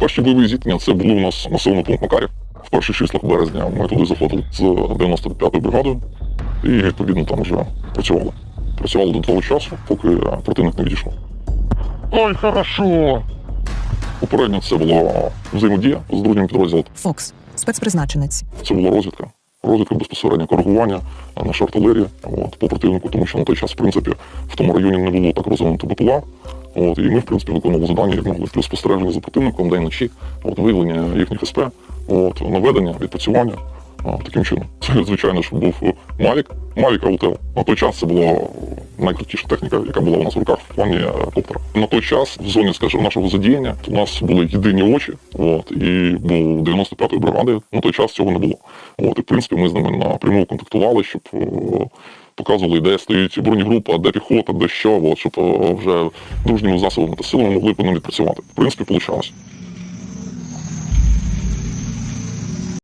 Перші бойові зіткнення це були у нас населений пункт Макарів. В перших числах березня ми туди заходили з 95-ю бригадою і відповідно там вже працювали. Працювали до того часу, поки е, противник не відійшов. Ой, хорошо. Попередньо це була взаємодія з другим підрозділом. Фокс, спецпризначенець. Це була розвідка. Розвідка безпосередньо коригування наша артилерія от, по противнику, тому що на той час, в принципі, в тому районі не було так розвинуто БПЛА. От, і ми, в принципі, виконували завдання, як могли, плюс спостереження за противником день ночі, от, виявлення їхніх СП, от, наведення, відпрацювання. А, таким чином. Це, звичайно ж, був е, Mavic, Mavic Autel. На той час це була найкрутіша техніка, яка була у нас в руках в плані е, коптера. На той час, в зоні, скажімо, нашого задіяння, у нас були єдині очі, от, і був 95-ї бригади. На той час цього не було. От, і, в принципі, ми з ними напряму контактували, щоб е, показували, де стоїть бронегрупа, де піхота, де що, от, щоб е, вже дружніми засобами та силами могли по ним відпрацювати. В принципі, вийшло.